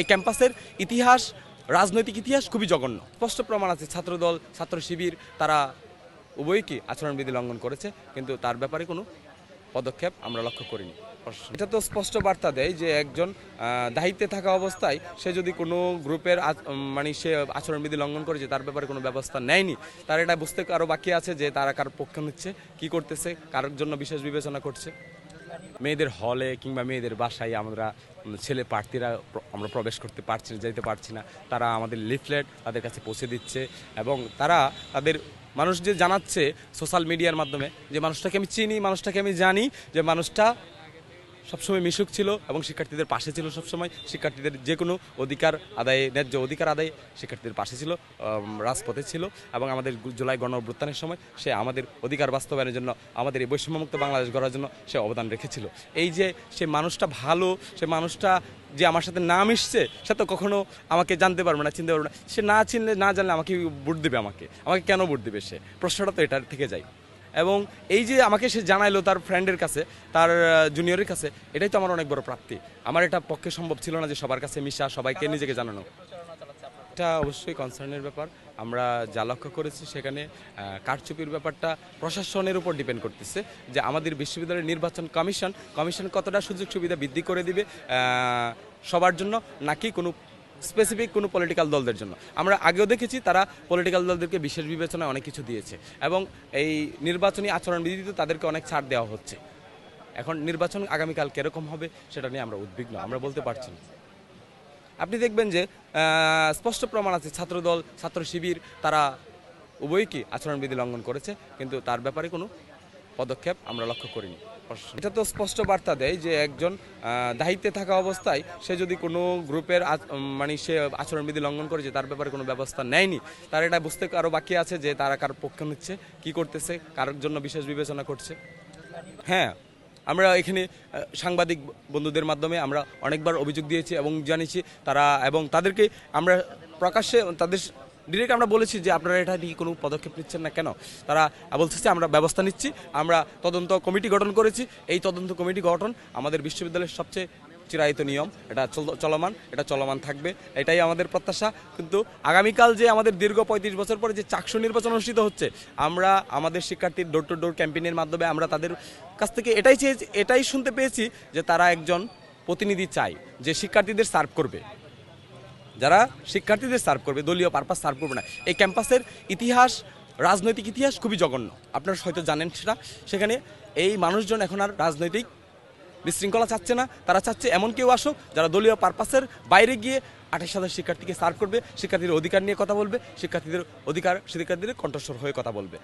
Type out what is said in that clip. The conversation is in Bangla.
এই ক্যাম্পাসের ইতিহাস, রাজনৈতিক ইতিহাস খুবই জঘন্য। স্পষ্ট প্রমাণ আছে, ছাত্রদল, ছাত্র শিবির, তারা উভয়ই আচরণবিধি লঙ্ঘন করেছে, কিন্তু তার ব্যাপারে কোনো পদক্ষেপ আমরা লক্ষ্য করিনি। এটা তো স্পষ্ট বার্তা দেয় যে একজন দায়িত্বে থাকা অবস্থায় সে যদি কোনো গ্রুপের মানে সে আচরণবিধি লঙ্ঘন করেছে, তার ব্যাপারে কোনো ব্যবস্থা নেয়নি, তার এটা বুঝতে আরও বাকি আছে যে তারা কার পক্ষ নিচ্ছে, কি করতেছে কারোর জন্য বিশেষ বিবেচনা করছে। মেয়েদের হলে কিংবা মেয়েদের বাসায় আমরা ছেলে প্রার্থীরা আমরা প্রবেশ করতে পারছি না যেতে পারছি না। তারা আমাদের লিফলেট তাদের কাছে পৌঁছে দিচ্ছে এবং তারা তাদের মানুষ যে জানাচ্ছে সোশ্যাল মিডিয়ার মাধ্যমে যে মানুষটাকে আমি চিনি, মানুষটাকে আমি জানি, যে মানুষটা সবসময় মিশুক ছিল এবং শিক্ষার্থীদের পাশে ছিল সবসময়। শিক্ষার্থীদের যে কোনো অধিকার আদায়ে, ন্যায্য অধিকার আদায়ে শিক্ষার্থীদের পাশে ছিল রাজপথে ছিল এবং আমাদের জুলাই গণ অভ্যুত্থানের সময় সে আমাদের অধিকার বাস্তবায়নের জন্য, আমাদের এই বৈষম্যমুক্ত বাংলাদেশ গড়ার জন্য সে অবদান রেখেছিল। এই যে সে মানুষটা ভালো, সে মানুষটা যে আমার সাথে না মিশছে, সে তো কখনো আমাকে জানতে পারবে না, চিনতে পারবে না। সে না চিনলে, না জানলে আমাকে ভোট দেবে আমাকে। আমাকে কেন ভোট দেবে সে? প্রশ্নটা তো এটার থেকে যায়। এবং এই যে আমাকে সে জানাইলো তার ফ্রেন্ডের কাছে, তার জুনিয়রের কাছে, এটাই তো আমার অনেক বড় প্রাপ্তি। আমার এটা পক্ষে সম্ভব ছিল না যে সবার কাছে মিশা, সবাইকে নিজেকে জানানো। এটা অবশ্যই কনসার্নের ব্যাপার। আমরা যা লক্ষ্য করেছি সেখানে কারচুপির ব্যাপারটা প্রশাসনের উপর ডিপেন্ড করতেছে যে আমাদের বিশ্ববিদ্যালয়ের নির্বাচন কমিশন কমিশন কতটা সুযোগ সুবিধা বৃদ্ধি করে দিবে সবার জন্য, নাকি কোনো স্পেসিফিক কোনো পলিটিক্যাল দলদের জন্য। আমরা আগেও দেখেছি তারা পলিটিক্যাল দলদেরকে বিশেষ বিবেচনায় অনেক কিছু দিয়েছে এবং এই নির্বাচনী আচরণবিধিতে তাদেরকে অনেক ছাড় দেওয়া হচ্ছে। এখন নির্বাচন আগামীকাল কীরকম হবে সেটা নিয়ে আমরা উদ্বিগ্ন, আমরা বলতে পারছি না। আপনি দেখবেন যে স্পষ্ট প্রমাণ আছে, ছাত্রদল, ছাত্র শিবির, তারা উভয়ই কি আচরণবিধি লঙ্ঘন করেছে, কিন্তু তার ব্যাপারে কোনো পদক্ষেপ আমরা লক্ষ্য করিনি। এটা তো স্পষ্ট বার্তা দেয় যে একজন দায়িত্বে থাকা অবস্থায় সে যদি কোনো গ্রুপের মানে সে আচরণবিধি লঙ্ঘন করেছে, তার ব্যাপারে কোনো ব্যবস্থা নেয়নি, তার এটা বুঝতে আরও বাকি আছে যে তারা কার পক্ষ নিচ্ছে, কি করতেছে কারোর জন্য বিশেষ বিবেচনা করছে। হ্যাঁ আমরা এখানে সাংবাদিক বন্ধুদের মাধ্যমে আমরা অনেকবার অভিযোগ দিয়েছি এবং জানিয়েছি তারা এবং তাদেরকে আমরা প্রকাশ্যে তাদের ডিরেক্ট আমরা বলেছি যে আপনারা এটা নিয়ে কোনো পদক্ষেপ নিচ্ছেন না কেন? তারা বলছে যে আমরা ব্যবস্থা নিচ্ছি, আমরা তদন্ত কমিটি গঠন করেছি। এই তদন্ত কমিটি গঠন আমাদের বিশ্ববিদ্যালয়ের সবচেয়ে চিরায়িত নিয়ম। এটা চল- চলমান, এটা চলমান থাকবে। এটাই আমাদের প্রত্যাশা। কিন্তু আগামীকাল যে আমাদের দীর্ঘ পঁয়ত্রিশ বছর পরে যে চাকসু নির্বাচন অনুষ্ঠিত হচ্ছে, আমরা আমাদের শিক্ষার্থীর ডোর টু ডোর ক্যাম্পেইনের মাধ্যমে আমরা তাদের কাছ থেকে এটাই চেয়েছি, এটাই শুনতে পেয়েছি যে তারা একজন প্রতিনিধি চায় যে শিক্ষার্থীদের সার্ভ করবে। যারা শিক্ষার্থীদের সার্ভ করবে, দলীয় পারপাস সার্ভ করবে না। এই ক্যাম্পাসের ইতিহাস, রাজনৈতিক ইতিহাস খুবই জঘন্য। আপনারা হয়তো জানেন সেটা। সেখানে এই মানুষজন এখন আর রাজনৈতিক বিশৃঙ্খলা চাচ্ছে না। তারা চাচ্ছে এমন কেউ আসুক যারা দলীয় পারপাসের বাইরে গিয়ে আঠাশ হাজার শিক্ষার্থীকে সার্ভ করবে, শিক্ষার্থীদের অধিকার নিয়ে কথা বলবে, শিক্ষার্থীদের অধিকার, শিক্ষার্থীদের কণ্ঠস্বর হয়ে কথা বলবে।